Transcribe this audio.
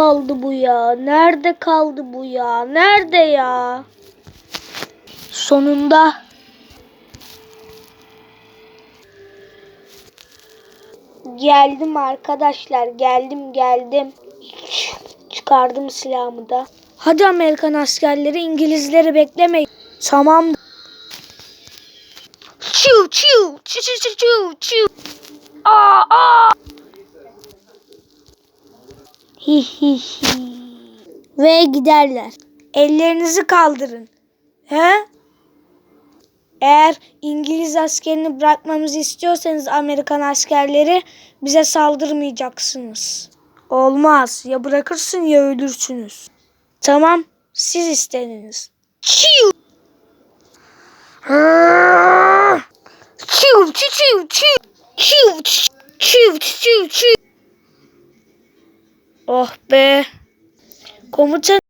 kaldı bu ya? Nerede kaldı bu ya? Nerede ya? Sonunda. Geldim arkadaşlar. Geldim geldim. Çıkardım silahımı da. Hadi Amerikan askerleri İngilizleri beklemeyin. Tamam. Çiu çiu çiu çiu çiu çiu. Aa aa. Ve giderler. Ellerinizi kaldırın. He? Eğer İngiliz askerini bırakmamızı istiyorsanız Amerikan askerleri bize saldırmayacaksınız. Olmaz. Ya bırakırsın ya ölürsünüz. Tamam. Siz istediniz. Çiu. Çiu çiu çiu çiu çiu çiu çiu çiu. Oh be. Komutan